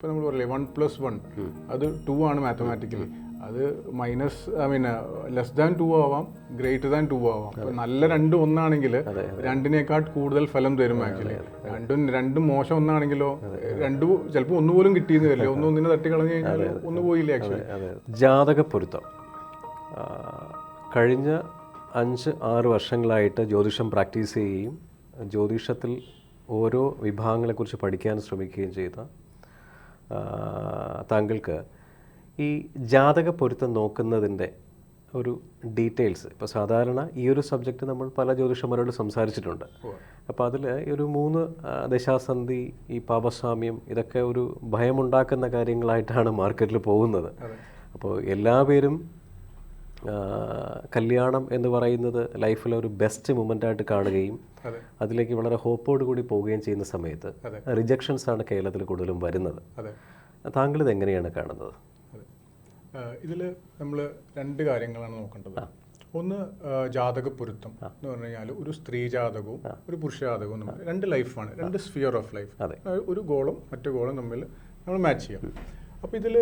ഇപ്പോൾ നമ്മൾ പറയില്ലേ വൺ പ്ലസ് വൺ അത് ടു ആണ് മാത്തമാറ്റിക്കലി അത് minus I mean less than two ആവാം ഗ്രേറ്റർ ദാൻ ടു ആവാം. നല്ല രണ്ട് ഒന്നാണെങ്കിൽ രണ്ടിനേക്കാൾ കൂടുതൽ ഫലം തരും ആക്ച്വലി രണ്ടും രണ്ടും മോശം ഒന്നാണെങ്കിലോ രണ്ടു ചിലപ്പോൾ ഒന്നുപോലും കിട്ടിയെന്ന് വരില്ല. ഒന്നും ഒന്നിനെ തട്ടി കളഞ്ഞു കഴിഞ്ഞാൽ ഒന്നും പോയില്ല ആക്ച്വലി ജാതക പൊരുത്തം. കഴിഞ്ഞ അഞ്ച് ആറ് വർഷങ്ങളായിട്ട് ജ്യോതിഷം പ്രാക്ടീസ് ചെയ്യുകയും ജ്യോതിഷത്തിൽ ഓരോ വിഭാഗങ്ങളെക്കുറിച്ച് പഠിക്കാൻ ശ്രമിക്കുകയും ചെയ്ത താങ്കൾക്ക് ഈ ജാതക പൊരുത്തം നോക്കുന്നതിന്റെ ഒരു ഡീറ്റെയിൽസ്. ഇപ്പോൾ സാധാരണ ഈ ഒരു സബ്ജക്റ്റ് നമ്മൾ പല ജ്യോതിഷന്മാരോട് സംസാരിച്ചിട്ടുണ്ട്. അപ്പോൾ അതിൽ ഒരു മൂന്ന് ദശാസന്ധി ഈ പാപസ്വാമ്യം ഇതൊക്കെ ഒരു ഭയമുണ്ടാക്കുന്ന കാര്യങ്ങളായിട്ടാണ് മാർക്കറ്റിൽ പോകുന്നത്. അപ്പോൾ എല്ലാ പേരും കല്യാണം എന്ന് പറയുന്നത് ലൈഫിലെ ഒരു ബെസ്റ്റ് മൊമെന്റായിട്ട് കാണുകയും അതെ. അതിലേക്ക് വളരെ ഹോപ്പോട് കൂടി പോവുകയും ചെയ്യുന്ന സമയത്ത് റിജക്ഷൻസ് ആണ് കേരളത്തിൽ കൂടുതലും വരുന്നത്. താങ്കൾ ഇത് എങ്ങനെയാണ് കാണുന്നത്? ഇതിൽ നമ്മൾ രണ്ട് കാര്യങ്ങളാണ് നോക്കേണ്ടത്. ഒന്ന് ജാതക പൊരുത്തം എന്ന് പറഞ്ഞു കഴിഞ്ഞാൽ ഒരു സ്ത്രീ ജാതകവും ഒരു പുരുഷ ജാതകവും തമ്മിൽ രണ്ട് ലൈഫാണ് രണ്ട് സ്ഫിയർ ഓഫ് ലൈഫ് ഒരു ഗോളും മറ്റു ഗോളും തമ്മിൽ നമ്മൾ മാച്ച് ചെയ്യാം. അപ്പോൾ ഇതിൽ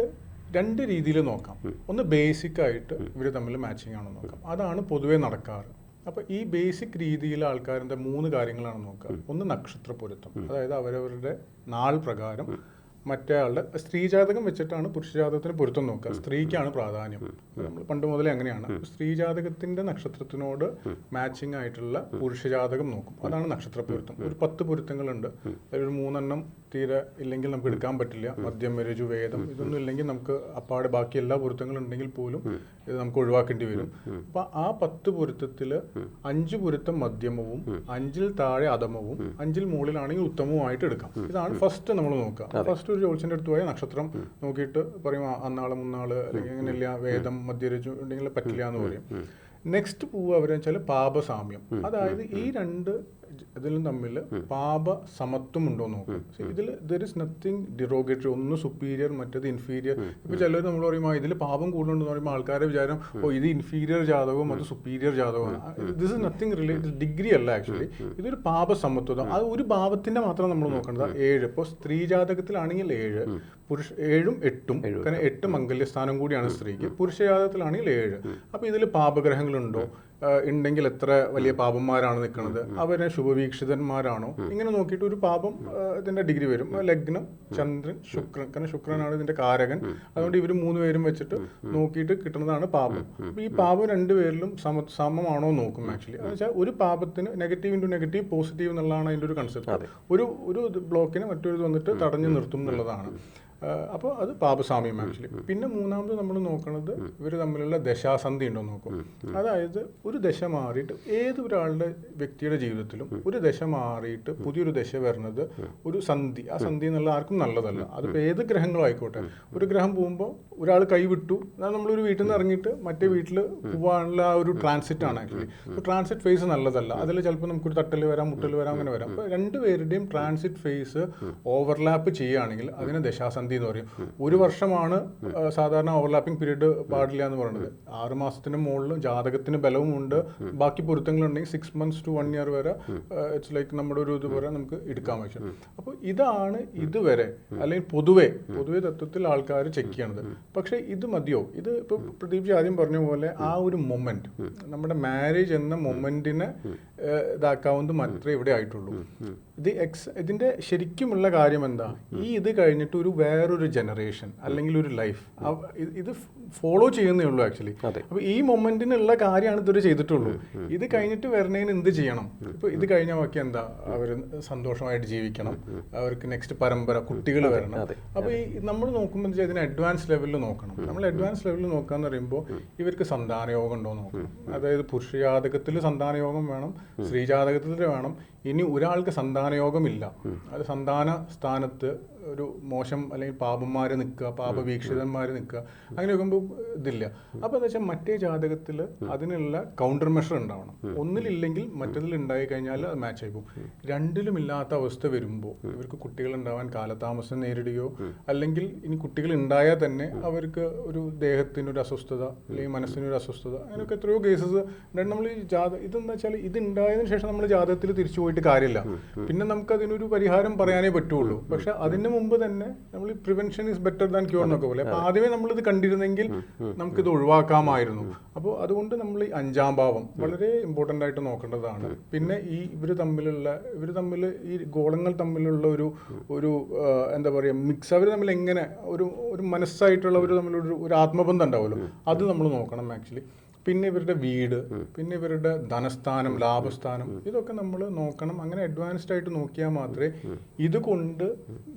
രണ്ട് രീതിയിൽ നോക്കാം. ഒന്ന് ബേസിക് ആയിട്ട് ഇവർ തമ്മിൽ മാച്ചിങ് ആണോ നോക്കാം. അതാണ് പൊതുവേ നടക്കാറ്. അപ്പോൾ ഈ ബേസിക് രീതിയിൽ ആൾക്കാരുടെ മൂന്ന് കാര്യങ്ങളാണ് നോക്കുക. ഒന്ന് നക്ഷത്ര പൊരുത്തം അതായത് അവരവരുടെ നാൾ പ്രകാരം മറ്റേ സ്ത്രീജാതകം സ്ത്രീ ജാതകം വെച്ചിട്ടാണ് പുരുഷജാതകത്തിന് പൊരുത്തം നോക്കുക. സ്ത്രീക്കാണ് പ്രാധാന്യം. നമ്മൾ പണ്ട് മുതലേ അങ്ങനെയാണ്. സ്ത്രീജാതകത്തിന്റെ നക്ഷത്രത്തിനോട് മാച്ചിങ് ആയിട്ടുള്ള പുരുഷജാതകം നോക്കും. അതാണ് നക്ഷത്ര പൊരുത്തം. ഒരു പത്ത് പൊരുത്തങ്ങളുണ്ട്. അതിലൊരു മൂന്നെണ്ണം തീരെ ഇല്ലെങ്കിൽ നമുക്ക് എടുക്കാൻ പറ്റില്ല. മദ്യം രജു വേദം ഇതൊന്നും ഇല്ലെങ്കിൽ നമുക്ക് അപ്പാടെ ബാക്കി എല്ലാ പൊരുത്തങ്ങളും ഉണ്ടെങ്കിൽ പോലും ഇത് നമുക്ക് ഒഴിവാക്കേണ്ടി വരും. അപ്പൊ ആ പത്ത് പൊരുത്തത്തിൽ അഞ്ച് പൊരുത്തം മധ്യമവും അഞ്ചിൽ താഴെ അധമവും അഞ്ചിൽ മുകളിലാണെങ്കിൽ ഉത്തമവുമായിട്ട് എടുക്കാം. ഇതാണ് ഫസ്റ്റ് നമ്മൾ നോക്കുക. ഫസ്റ്റ് ഒരു ജോത്സ്യന്റെ അടുത്ത് പോയ നക്ഷത്രം നോക്കിയിട്ട് പറയും അന്നാൾ അന്നാൾ മുന്നാൾ അല്ലെങ്കിൽ അങ്ങനെയില്ല വേദം മദ്യരച്ചു ഉണ്ടെങ്കിൽ പറ്റില്ല എന്ന് പറയും. നെക്സ്റ്റ് പോവുക അവരെന്ന് വെച്ചാൽ പാപസാമ്യം. അതായത് ഈ രണ്ട് ഇതിലും തമ്മിൽ പാപ സമത്വം ഉണ്ടോ എന്ന് നോക്കും ഇതിൽ ദർ ഇസ് നത്തിങ് ഡിറോഗേറ്ററി ഒന്ന് സുപ്പീരിയർ മറ്റേത് ഇൻഫീരിയർ ഇപ്പൊ ചിലർ നമ്മൾ പറയുമ്പോൾ ഇതിൽ പാപം കൂടുതലുണ്ടെന്ന് പറയുമ്പോൾ ആൾക്കാരെ വിചാരം ഓ ഇത് ഇൻഫീരിയർ ജാതകവും അത് superior ജാതകമാണ് this is nothing related degree അല്ല ആക്ച്വലി ഇതൊരു പാപ സമത്വം അത് ഒരു പാപത്തിന്റെ മാത്രം നമ്മൾ നോക്കേണ്ടത്. ഏഴ്. ഇപ്പോൾ സ്ത്രീ ജാതകത്തിലാണെങ്കിൽ ഏഴ് പുരുഷ ഏഴും എട്ടും. കാരണം എട്ട്. മംഗല്യസ്ഥാനം കൂടിയാണ് സ്ത്രീക്ക്. പുരുഷ ജാതകത്തിലാണെങ്കിൽ ഏഴ്. അപ്പൊ ഇതിൽ പാപഗ്രഹങ്ങളുണ്ടോ? ഉണ്ടെങ്കിൽ എത്ര വലിയ പാപന്മാരാണ് നിൽക്കുന്നത്. അവരെ ശുഭവീക്ഷിതന്മാരാണോ? ഇങ്ങനെ നോക്കിയിട്ട് ഒരു പാപം ഇതിന്റെ ഡിഗ്രി വരും. ലഗ്നം ചന്ദ്രൻ ശുക്രൻ. കാരണം ശുക്രനാണ് ഇതിന്റെ കാരകൻ. അതുകൊണ്ട് ഇവർ മൂന്ന് പേരും വെച്ചിട്ട് നോക്കിയിട്ട് കിട്ടുന്നതാണ് പാപം. അപ്പൊ ഈ പാപം രണ്ടുപേരിലും സമ സമമാണോ നോക്കും ആക്ച്വലി എന്ന് വെച്ചാൽ ഒരു പാപത്തിന് നെഗറ്റീവ് ഇന്റു നെഗറ്റീവ് പോസിറ്റീവ് എന്നുള്ളതാണ് അതിന്റെ ഒരു കൺസെപ്റ്റ് ഒരു ഒരു ബ്ലോക്കിനെ മറ്റൊരു വന്നിട്ട് തടഞ്ഞു നിർത്തും എന്നുള്ളതാണ്. അപ്പോൾ അത് പാപസാമ്യം ആക്ച്വലി പിന്നെ മൂന്നാമത് നമ്മൾ നോക്കുന്നത് ഇവർ തമ്മിലുള്ള ദശാസന്ധി ഉണ്ടോ നോക്കും. അതായത് ഒരു ദശ മാറിയിട്ട് ഏത് ഒരാളുടെ വ്യക്തിയുടെ ജീവിതത്തിലും ഒരു ദശ മാറിയിട്ട് പുതിയൊരു ദശ വരുന്നത് ഒരു സന്ധി. ആ സന്ധി എന്നുള്ള ആർക്കും നല്ലതല്ല. അതിപ്പോൾ ഏത് ഗ്രഹങ്ങളും ആയിക്കോട്ടെ. ഒരു ഗ്രഹം പോകുമ്പോൾ ഒരാൾ കൈവിട്ടു എന്നാൽ നമ്മളൊരു വീട്ടിൽ നിന്ന് ഇറങ്ങിയിട്ട് മറ്റേ വീട്ടിൽ പോകാനുള്ള ആ ഒരു ട്രാൻസിറ്റ് ആണ് ആക്ച്വലി അപ്പോൾ ട്രാൻസിറ്റ് ഫേസ് നല്ലതല്ല. അതിൽ ചിലപ്പോൾ നമുക്കൊരു തട്ടൽ വരാം മുട്ടൽ വരാം അങ്ങനെ വരാം. അപ്പോൾ രണ്ടുപേരുടെയും ട്രാൻസിറ്റ് ഫേസ് ഓവർലാപ്പ് ചെയ്യുകയാണെങ്കിൽ അതിനെ ദശാസന്ധി എന്ന് പറയും? ഒരു വർഷമാണ് സാധാരണ ഓവർലാപ്പിംഗ് പീരീഡ് പാടില്ല എന്ന് പറയുന്നത്. ആറ് മാസത്തിന് മുകളിൽ ജാതകത്തിന് ബലവും ഉണ്ട്. ബാക്കി പൊരുത്തങ്ങളുണ്ടെങ്കിൽ six months to one year വരെ ഇറ്റ്സ് ലൈക്ക് നമ്മുടെ ഒരു ഇതുവരെ നമുക്ക് എടുക്കാൻ പറ്റും. അപ്പോൾ ഇതാണ് ഇതുവരെ അല്ലെങ്കിൽ പൊതുവെ പൊതുവെ തത്വത്തിൽ ആൾക്കാർ ചെക്ക് ചെയ്യണത്. പക്ഷേ ഇത് മതിയോ? ഇത് ഇപ്പോൾ പ്രദീപ് ജി ആദ്യം പറഞ്ഞ പോലെ ആ ഒരു മൊമെന്റ് നമ്മുടെ മാരേജ് എന്ന മൊമെന്റിനെ ഇതാക്കാവുന്നത് മാത്രമേ ഇവിടെ ആയിട്ടുള്ളൂ. ഇത് എക്സ് ഇതിന്റെ ശരിക്കുമുള്ള കാര്യം എന്താ ഈ ഇത് കഴിഞ്ഞിട്ട് ഒരു വേറൊരു ജനറേഷൻ അല്ലെങ്കിൽ ഒരു ലൈഫ് ഇത് ഫോളോ ചെയ്യുന്നേ ഉള്ളൂ ആക്ച്വലി അപ്പൊ ഈ മൊമെന്റിനുള്ള കാര്യമാണ് ഇതൊരു ചെയ്തിട്ടുള്ളൂ. ഇത് കഴിഞ്ഞിട്ട് വരണേന് എന്ത് ചെയ്യണം? ഇപ്പൊ ഇത് കഴിഞ്ഞ ബാക്കി എന്താ? അവർ സന്തോഷമായിട്ട് ജീവിക്കണം. അവർക്ക് നെക്സ്റ്റ് പരമ്പര കുട്ടികൾ വരണം. അപ്പൊ ഈ നമ്മൾ നോക്കുമ്പോൾ എന്താ ഇതിന് അഡ്വാൻസ് ലെവലിൽ നോക്കണം. നമ്മൾ അഡ്വാൻസ് ലെവലിൽ നോക്കാന്ന് പറയുമ്പോൾ ഇവർക്ക് സന്താനയോഗം ഉണ്ടോ എന്ന് നോക്കണം അതായത് പുരുഷ ജാതകത്തിൽ സന്താനയോഗം വേണം സ്ത്രീജാതകത്തിൽ വേണം. ഇനി ഒരാൾക്ക് സന്താനയോഗമില്ല. അത് സന്താന സ്ഥാനത്ത് ഒരു മോശം അല്ലെങ്കിൽ പാപന്മാർ നിൽക്കുക പാപവീക്ഷിതന്മാർ നിൽക്കുക അങ്ങനെ നോക്കുമ്പോൾ ഇതില്ല. അപ്പോൾ എന്താ വെച്ചാൽ മറ്റേ ജാതകത്തിൽ അതിനുള്ള കൗണ്ടർ മെഷർ ഉണ്ടാവണം. ഒന്നിലില്ലെങ്കിൽ മറ്റതിൽ ഉണ്ടായി കഴിഞ്ഞാൽ അത് മാച്ച് ആയി പോകും. രണ്ടിലും ഇല്ലാത്ത അവസ്ഥ വരുമ്പോൾ ഇവർക്ക് കുട്ടികൾ ഉണ്ടാവാൻ കാലതാമസം നേരിടുകയോ അല്ലെങ്കിൽ ഇനി കുട്ടികൾ ഉണ്ടായാൽ തന്നെ അവർക്ക് ഒരു ദേഹത്തിനൊരു അസ്വസ്ഥത അല്ലെങ്കിൽ മനസ്സിനൊരു അസ്വസ്ഥത അങ്ങനെയൊക്കെ എത്രയോ കേസസ് നമ്മൾ ഈ ജാത ഇതെന്താ വെച്ചാൽ ഇത് ഉണ്ടായതിനു ശേഷം നമ്മൾ ജാതകത്തിൽ തിരിച്ചു പോയിട്ട് കാര്യമില്ല. പിന്നെ നമുക്ക് അതിനൊരു പരിഹാരം പറയാനേ പറ്റുള്ളൂ. പക്ഷെ അതിന് മുമ്പ് തന്നെ നമ്മൾ prevention is better than cure എന്നൊക്കെ പോലെ. അപ്പൊ ആദ്യമേ നമ്മൾ ഇത് കണ്ടിരുന്നെങ്കിൽ നമുക്കിത് ഒഴിവാക്കാമായിരുന്നു. അപ്പോൾ അതുകൊണ്ട് നമ്മൾ ഈ അഞ്ചാം ഭാവം വളരെ ഇമ്പോർട്ടന്റ് ആയിട്ട് നോക്കേണ്ടതാണ്. പിന്നെ ഈ ഇവർ തമ്മിലുള്ള ഇവർ തമ്മിൽ ഈ ഗോളങ്ങൾ തമ്മിലുള്ള ഒരു ഒരു എന്താ പറയുക മിക്സ് അവർ തമ്മിൽ എങ്ങനെ ഒരു ഒരു മനസ്സായിട്ടുള്ളവർ തമ്മിലൊരു ഒരു ആത്മബന്ധം ഉണ്ടാവുമല്ലോ. അത് നമ്മൾ നോക്കണം ആക്ച്വലി പിന്നെ ഇവരുടെ വീട് പിന്നെ ഇവരുടെ ധനസ്ഥാനം ലാഭസ്ഥാനം ഇതൊക്കെ നമ്മൾ നോക്കണം. അങ്ങനെ അഡ്വാൻസ്ഡ് ആയിട്ട് നോക്കിയാൽ മാത്രമേ ഇതുകൊണ്ട്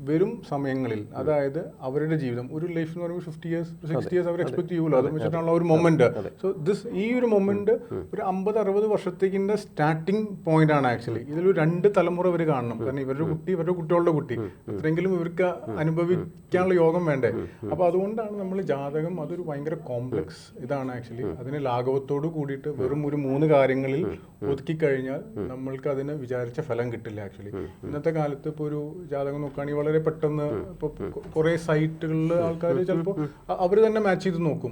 വരും സമയങ്ങളിൽ അതായത് അവരുടെ ജീവിതം. ഒരു ലൈഫ് എന്ന് പറയുമ്പോൾ ഫിഫ്റ്റി ഇയേഴ്സ് സിക്സ്റ്റി ഇയേഴ്സ് അവർ എക്സ്പെക്ട് ചെയ്യുമല്ലോ അത് വെച്ചിട്ടുള്ള ഒരു മൊമെന്റ് സോ ദിസ് ഈ ഒരു മൊമെന്റ് ഒരു അമ്പത് അറുപത് വർഷത്തേക്കിന്റെ സ്റ്റാർട്ടിംഗ് പോയിന്റ് ആണ് ആക്ച്വലി ഇതിലൊരു രണ്ട് തലമുറ ഇവർ കാണണം. കാരണം ഇവരുടെ കുട്ടി ഇവരുടെ കുട്ടികളുടെ കുട്ടി. എത്രയെങ്കിലും ഇവർക്ക് അനുഭവിക്കാനുള്ള യോഗം വേണ്ടേ? അപ്പൊ അതുകൊണ്ടാണ് നമ്മൾ ജാതകം അതൊരു ഭയങ്കര കോംപ്ലക്സ് ഇതാണ് ആക്ച്വലി അതിന് ലാഘവത്തോട് കൂടിയിട്ട് വെറും ഒരു മൂന്ന് കാര്യങ്ങളിൽ ഒതുക്കി കഴിഞ്ഞാൽ നമ്മൾക്ക് അതിന് വിചാരിച്ച ഫലം കിട്ടില്ല ആക്ച്വലി ഇന്നത്തെ കാലത്ത് ഇപ്പോൾ ഒരു ജാതകം നോക്കുകയാണെങ്കിൽ വളരെ പെട്ടെന്ന് ഇപ്പോൾ കുറേ സൈറ്റുകളിൽ ആൾക്കാർ ചിലപ്പോൾ അവർ തന്നെ മാച്ച് ചെയ്ത് നോക്കും.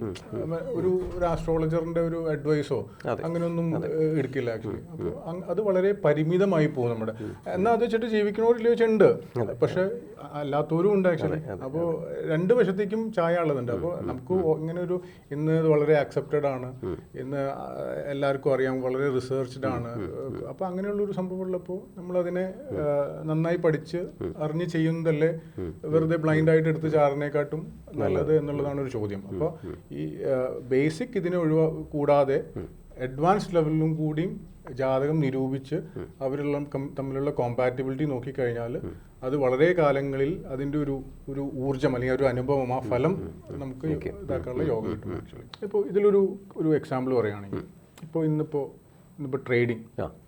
ഒരു ഒരു ആസ്ട്രോളജറിന്റെ ഒരു അഡ്വൈസോ അങ്ങനെയൊന്നും എടുക്കില്ല ആക്ച്വലി അത് വളരെ പരിമിതമായി പോകും നമ്മുടെ. എന്നാൽ അത് വെച്ചിട്ട് ജീവിക്കണവരില്ല ചോദിച്ചുണ്ട് പക്ഷെ അല്ലാത്തവരും ഉണ്ട് ആക്ച്വലി അപ്പോൾ രണ്ട് വശത്തേക്കും ചായ ഉള്ളതുണ്ട്. അപ്പോൾ നമുക്ക് ഇങ്ങനെ ഒരു ഇന്ന് വളരെ അക്സെപ്റ്റഡ് ആണ്. ഇന്ന് എല്ലാവർക്കും അറിയാം വളരെ റിസർച്ച്ഡ് ആണ്. അപ്പോൾ അങ്ങനെയുള്ളൊരു സംഭവം ഉള്ളപ്പോൾ നമ്മളതിനെ നന്നായി പഠിച്ച് അറിഞ്ഞ് ചെയ്യുന്നതല്ലേ വെറുതെ ബ്ലൈൻഡ് ആയിട്ട് എടുത്ത് ചാറിനെക്കാട്ടും നല്ലത് എന്നുള്ളതാണ് ഒരു ചോദ്യം. അപ്പോൾ ഈ ബേസിക് ഇതിനെ ഒഴിവാ കൂടാതെ അഡ്വാൻസ് ലെവലിലും കൂടിയും ജാതകം നിരൂപിച്ച് അവരുള്ള തമ്മിലുള്ള നോക്കി നോക്കിക്കഴിഞ്ഞാൽ അത് വളരെ കാലങ്ങളിൽ അതിന്റെ ഒരു ഒരു ഊർജം അല്ലെങ്കിൽ ഒരു അനുഭവം ആ ഫലം നമുക്ക് ഇതാക്കാനുള്ള യോഗം കിട്ടും ആക്ച്വലി ഇപ്പോൾ ഇതിലൊരു ഒരു എക്സാമ്പിൾ പറയുകയാണെങ്കിൽ ഇപ്പോൾ ഇന്നിപ്പോൾ ഇന്നിപ്പോൾ ട്രേഡിംഗ്.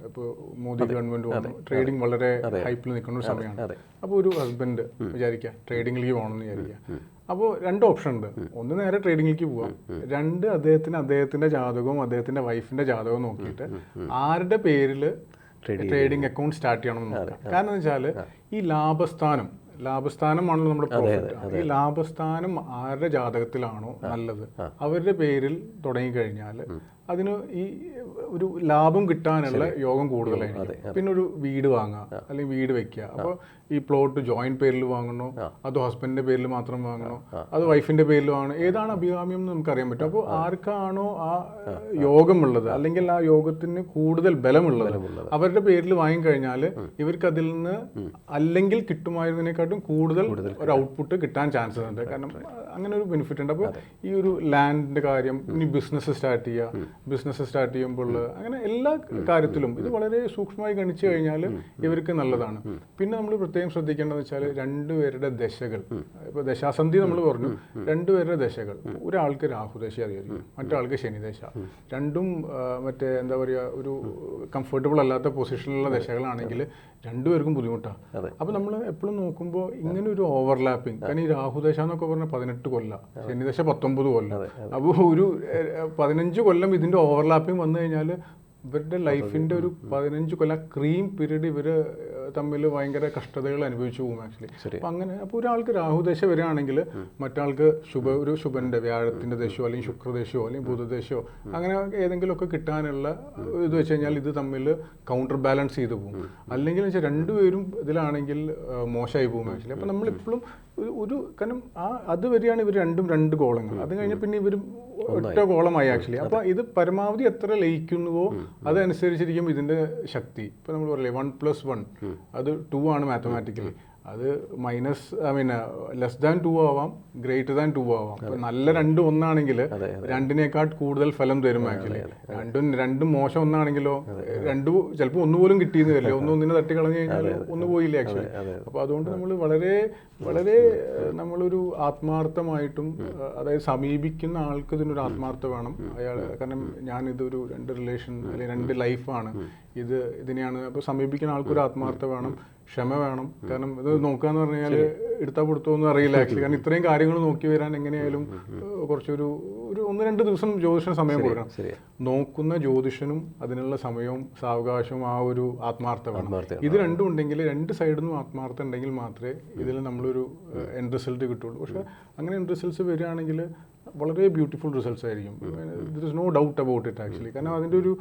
ഇപ്പോൾ മോദി ഗവൺമെന്റ് വന്നു. ട്രേഡിംഗ് വളരെ ഹൈപ്പിൽ നിൽക്കുന്ന ഒരു സമയമാണ്. അപ്പോൾ ഒരു ഹസ്ബൻഡ് വിചാരിക്കുക ട്രേഡിംഗിലേക്ക് പോകണമെന്ന് വിചാരിക്കുക. അപ്പോൾ രണ്ട് ഓപ്ഷൻ ഉണ്ട്. ഒന്ന് നേരെ ട്രേഡിംഗിലേക്ക് പോവാം. രണ്ട് അദ്ദേഹത്തിന് അദ്ദേഹത്തിന്റെ ജാതകവും അദ്ദേഹത്തിന്റെ വൈഫിന്റെ ജാതകവും നോക്കിയിട്ട് ആരുടെ പേരിൽ ട്രേഡിംഗ് അക്കൗണ്ട് സ്റ്റാർട്ട് ചെയ്യണം കാരണം എന്ന് വെച്ചാൽ ഈ ലാഭസ്ഥാനം ലാഭസ്ഥാനമാണല്ലോ നമ്മുടെ പ്രോഫിറ്റ് ഈ ലാഭസ്ഥാനം ആരുടെ ജാതകത്തിലാണോ നല്ലത്? അവരുടെ പേരിൽ തുടങ്ങിക്കഴിഞ്ഞാൽ അതിന് ഈ ഒരു ലാഭം കിട്ടാനുള്ള യോഗം കൂടുതലായിരിക്കും. പിന്നെ ഒരു വീട് വാങ്ങുക അല്ലെങ്കിൽ വീട് വെക്കുക. അപ്പോൾ ഈ പ്ലോട്ട് ജോയിന്റ് പേരിൽ വാങ്ങണോ? അത് ഹസ്ബൻഡിന്റെ പേരിൽ മാത്രം വാങ്ങണോ? അത് വൈഫിന്റെ പേരിൽ വാങ്ങണോ? ഏതാണ് അഭികാമ്യം എന്ന് നമുക്ക് അറിയാൻ പറ്റും. അപ്പോൾ ആർക്കാണോ ആ യോഗമുള്ളത് അല്ലെങ്കിൽ ആ യോഗത്തിന് കൂടുതൽ ബലമുള്ളത് അവരുടെ പേരിൽ വാങ്ങിക്കഴിഞ്ഞാൽ ഇവർക്ക് അതിൽ നിന്ന് അല്ലെങ്കിൽ കിട്ടുമായിരുന്നതിനെക്കാട്ടും കൂടുതൽ ഒരു ഔട്ട്പുട്ട് കിട്ടാൻ ചാൻസസ് ഉണ്ട്. കാരണം അങ്ങനെ ഒരു ബെനിഫിറ്റ് ഉണ്ട്. അപ്പോൾ ഈ ഒരു ലാൻഡിന്റെ കാര്യം ഇനി ബിസിനസ് സ്റ്റാർട്ട് ചെയ്യുക ബിസിനസ് സ്റ്റാർട്ട് ചെയ്യുമ്പോൾ അങ്ങനെ എല്ലാ കാര്യത്തിലും ഇത് വളരെ സൂക്ഷ്മമായി ഗണിച്ചു കഴിഞ്ഞാൽ ഇവർക്ക് നല്ലതാണ്. പിന്നെ നമ്മൾ പ്രത്യേകം ശ്രദ്ധിക്കേണ്ടതെന്ന് വെച്ചാൽ രണ്ടുപേരുടെ ദശകൾ. ഇപ്പോൾ ദശാസന്ധി നമ്മൾ പറഞ്ഞു. രണ്ടുപേരുടെ ദശകൾ. ഒരാൾക്ക് രാഹുദശ അറിയായിരിക്കും. മറ്റൊരാൾക്ക് ശനിദശ രണ്ടും മറ്റേ എന്താ പറയുക ഒരു കംഫർട്ടബിൾ അല്ലാത്ത പൊസിഷനിലുള്ള ദശകളാണെങ്കിൽ രണ്ടുപേർക്കും ബുദ്ധിമുട്ടാണ് അപ്പോൾ നമ്മൾ എപ്പോഴും നോക്കുമ്പോൾ ഇങ്ങനെ ഒരു ഓവർലാപ്പിംഗ് കാരണം ഈ രാഹുദശ എന്നൊക്കെ പറഞ്ഞാൽ പതിനെട്ട് കൊല്ലം ശനിദശ പത്തൊമ്പത് കൊല്ലം. അപ്പോൾ ഒരു പതിനഞ്ച് കൊല്ലം ഇതിന്റെ ഓവർലാപ്പിംഗ് വന്നു കഴിഞ്ഞാൽ ഇവരുടെ ലൈഫിന്റെ ഒരു പതിനഞ്ച് കൊല്ലം ക്രീം പീരീഡ് ഇവർ തമ്മിൽ ഭയങ്കര കഷ്ടതകൾ അനുഭവിച്ചു പോകും ആക്ച്വലി അപ്പൊ അങ്ങനെ അപ്പോൾ ഒരാൾക്ക് രാഹുദശ വരികയാണെങ്കിൽ മറ്റാൾക്ക് ശുഭ ഒരു ശുഭന്റെ വ്യാഴത്തിന്റെ ദശയോ അല്ലെങ്കിൽ ശുക്രദേശോ അല്ലെങ്കിൽ ബുധദേശോ അങ്ങനെ ഏതെങ്കിലുമൊക്കെ കിട്ടാനുള്ള ഇത് വെച്ച് കഴിഞ്ഞാൽ ഇത് തമ്മിൽ കൗണ്ടർ ബാലൻസ് ചെയ്തു പോകും. അല്ലെങ്കിൽ വെച്ചാൽ രണ്ടുപേരും ഇതിലാണെങ്കിൽ മോശമായി പോകും ആക്ച്വലി അപ്പൊ നമ്മൾ എപ്പോഴും ഒരു കാരണം ആ അത് വരികയാണ് ഇവർ രണ്ടും രണ്ട് ഗോളങ്ങൾ. അത് കഴിഞ്ഞ പിന്നെ ഇവർ ഒറ്റ ഗോളമായി ആക്ച്വലി അപ്പൊ ഇത് പരമാവധി എത്ര ലയിക്കുന്നുവോ അതനുസരിച്ചിരിക്കും ഇതിന്റെ ശക്തി. ഇപ്പൊ നമ്മൾ പറയില്ലേ വൺ പ്ലസ് വൺ അത് ടു ആണ് മാത്തമാറ്റിക്കലി അത് minus I mean less than two ആവാം ഗ്രേറ്റർ ദാൻ ടു ആവാം. നല്ല രണ്ടും ഒന്നാണെങ്കിൽ രണ്ടിനേക്കാൾ കൂടുതൽ ഫലം തരും ആക്ച്വലി രണ്ടും രണ്ടും മോശം ഒന്നാണെങ്കിലോ രണ്ടു ചിലപ്പോൾ ഒന്നുപോലും കിട്ടിയെന്ന് വരില്ല. ഒന്നും ഒന്നിനെ തട്ടി കളഞ്ഞു കഴിഞ്ഞാൽ ഒന്ന് പോയില്ല ആക്ച്വലി അപ്പോൾ അതുകൊണ്ട് നമ്മൾ വളരെ വളരെ നമ്മളൊരു ആത്മാർത്ഥമായിട്ടും അതായത് സമീപിക്കുന്ന ആൾക്ക് ഇതിനൊരു ആത്മാർത്ഥ വേണം. അയാൾ കാരണം ഞാൻ ഇതൊരു രണ്ട് റിലേഷൻ അല്ലെങ്കിൽ രണ്ട് ലൈഫാണ് ഇത് ഇതിനെയാണ് അപ്പോൾ സമീപിക്കുന്ന ആൾക്കൊരു ആത്മാർത്ഥ വേണം. ക്ഷമ വേണം. കാരണം ഇത് നോക്കാന്ന് പറഞ്ഞു കഴിഞ്ഞാൽ എടുത്താൽ കൊടുത്തോന്നും അറിയില്ല. ആക്ച്വലി കാരണം ഇത്രയും കാര്യങ്ങൾ നോക്കി വരാൻ എങ്ങനെയായാലും കുറച്ചൊരു ഒരു ഒന്ന് രണ്ട് ദിവസം ജ്യോതിഷന് സമയം കൊടുക്കണം നോക്കുന്ന ജ്യോതിഷനും അതിനുള്ള സമയവും സാവകാശവും ആ ഒരു ആത്മാർത്ഥ വേണം. ഇത് രണ്ടും ഉണ്ടെങ്കിൽ രണ്ട് സൈഡിൽ നിന്നും ആത്മാർത്ഥം ഉണ്ടെങ്കിൽ മാത്രമേ ഇതിൽ നമ്മളൊരു എൻഡ് റിസൾട്ട് കിട്ടുള്ളൂ. പക്ഷേ അങ്ങനെ എൻഡ് റിസൾട്ട്സ് വരികയാണെങ്കിൽ വളരെ ബ്യൂട്ടിഫുൾ റിസൾട്ട്സ് ആയിരിക്കും. There is no doubt about it actually കാരണം അതിന്റെ ഒരു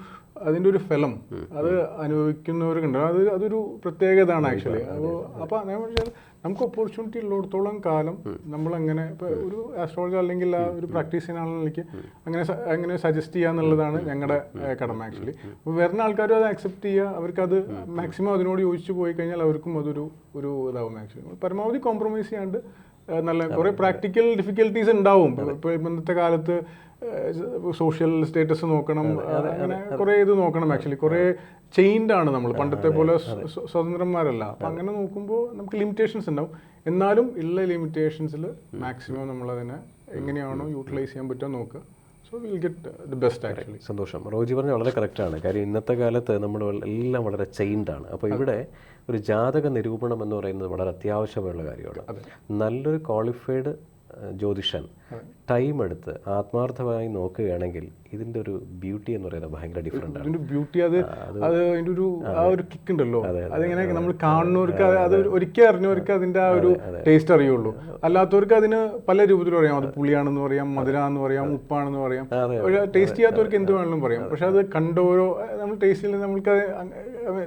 അതിന്റെ ഒരു ഫലം അത് അനുഭവിക്കുന്നവർക്കുണ്ട് അത് അതൊരു പ്രത്യേകതയാണ് ആക്ച്വലി അപ്പോൾ അപ്പോൾ ഞാൻ പറഞ്ഞാൽ നമുക്ക് ഓപ്പർച്യൂണിറ്റി ഉള്ളിടത്തോളം കാലം നമ്മളങ്ങനെ ഇപ്പോൾ ഒരു ആസ്ട്രോളജർ അല്ലെങ്കിൽ ആ ഒരു പ്രാക്ടീസ് ചെയ്യുന്ന ആളിലേക്ക് അങ്ങനെ അങ്ങനെ സജസ്റ്റ് ചെയ്യുക എന്നുള്ളതാണ് ഞങ്ങളുടെ കടമ ആക്ച്വലി അപ്പോൾ വരുന്ന ആൾക്കാരും അത് അക്സെപ്റ്റ് ചെയ്യുക. അവർക്കത് മാക്സിമം അതിനോട് യോജിച്ച് പോയി കഴിഞ്ഞാൽ അവർക്കും അതൊരു ഒരു ഇതാവും ആക്ച്വലി പരമാവധി കോംപ്രമൈസ് ചെയ്യാണ്ട് നല്ല കുറേ പ്രാക്ടിക്കൽ ഡിഫിക്കൽട്ടീസ് ഉണ്ടാവും. ഇപ്പോൾ ഇന്നത്തെ കാലത്ത് സോഷ്യൽ സ്റ്റേറ്റസ് നോക്കണം അങ്ങനെ കുറേ ഇത് നോക്കണം ആക്ച്വലി കുറേ ചെയിൻഡ് ആണ് നമ്മൾ. പണ്ടത്തെ പോലെ സ്വ- സ്വ- സ്വതന്ത്രന്മാരല്ല. അപ്പം അങ്ങനെ നോക്കുമ്പോൾ നമുക്ക് ലിമിറ്റേഷൻസ് ഉണ്ടാവും. എന്നാലും ഉള്ള ലിമിറ്റേഷൻസിൽ മാക്സിമം നമ്മളതിനെ എങ്ങനെയാണോ യൂട്ടിലൈസ് ചെയ്യാൻ പറ്റുക നോക്കുക. So will get the best actually സന്തോഷം. റോജി പറഞ്ഞ വളരെ കറക്റ്റാണ് കാര്യം ഇന്നത്തെ കാലത്ത് നമ്മൾ എല്ലാം വളരെ ചെയിൻഡ് ആണ്. അപ്പോൾ ഇവിടെ ഒരു ജാതക നിരൂപണം എന്ന് പറയുന്നത് വളരെ അത്യാവശ്യമുള്ള കാര്യമാണ്. നല്ലൊരു ക്വാളിഫൈഡ് ജ്യോതിഷൻ. ടൈം എടുത്ത് ആത്മാർത്ഥമായി നോക്കുകയാണെങ്കിൽ ഇതിന്റെ ഒരു ബ്യൂട്ടി എന്ന് പറയുന്നത് ഭയങ്കര ഡിഫറെന്റ് ആണ്. ബ്യൂട്ടി അത് അത് അതിന്റെ ഒരു ആ ഒരു കിക്ക് ഉണ്ടല്ലോ. അതിങ്ങനെ നമ്മൾ കാണുന്നവർക്ക് അത് അത് ഒരു- ഒരിക്കൽ അറിഞ്ഞവർക്ക് അതിന്റെ ആ ഒരു ടേസ്റ്റ് അറിയുള്ളൂ. അല്ലാത്തവർക്ക് അതിന് പല രൂപത്തിലും അറിയാം അത് പുളിയാണെന്ന് പറയാം മധുരാന്ന് പറയാം ഉപ്പാണെന്ന് പറയാം. ടേസ്റ്റ് ചെയ്യാത്തവർക്ക് എന്ത് വേണമെങ്കിലും പറയാം. പക്ഷെ അത് കണ്ടോരോ നമ്മൾ ടേസ്റ്റ് ചെയ്യുന്നത് നമുക്ക്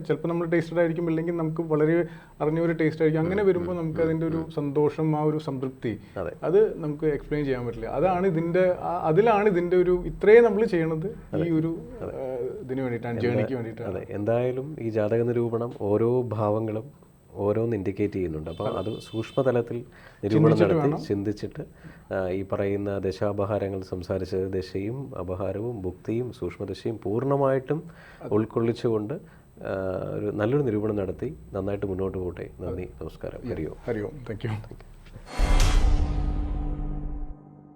ചിലപ്പോൾ നമ്മൾ ടേസ്റ്റഡ് ആയിരിക്കും. ഇല്ലെങ്കിൽ നമുക്ക് വളരെ അറിഞ്ഞ ഒരു ടേസ്റ്റ് ആയിരിക്കും. അങ്ങനെ വരുമ്പോൾ നമുക്ക് അതിന്റെ ഒരു സന്തോഷം ആ ഒരു സംതൃപ്തി അത്. നമുക്ക് എക്സ്പ്ലെയിൻ ചെയ്യാൻ പറ്റില്ല. അതാണ് ഇതിന്റെ അതിലാണ് ഇതിന്റെ ഒരു ഇത്രയും നമ്മൾ ചെയ്യണത് ഈ ഒരു ഇതിന് വേണ്ടിയിട്ടാണ് ജേണിക്ക് വേണ്ടിയിട്ടാണ്. അതെ. എന്തായാലും ഈ ജാതക നിരൂപണം ഓരോ ഭാവങ്ങളും ഓരോന്ന് ഇൻഡിക്കേറ്റ് ചെയ്യുന്നുണ്ട്. അപ്പോൾ അത്. സൂക്ഷ്മതലത്തിൽ നിരൂപണം നടത്തി ചിന്തിച്ചിട്ട് ഈ പറയുന്ന ദശാപഹാരങ്ങൾ സംസാരിച്ച ദശയും അപഹാരവും ഭുക്തിയും സൂക്ഷ്മദശയും പൂർണമായിട്ടും ഉൾക്കൊള്ളിച്ചുകൊണ്ട് ഒരു നല്ലൊരു നിരൂപണം നടത്തി നന്നായിട്ട് മുന്നോട്ട് പോകട്ടെ. നന്ദി. നമസ്കാരം. ഹരിയോ ഹരി ഓം. Thank you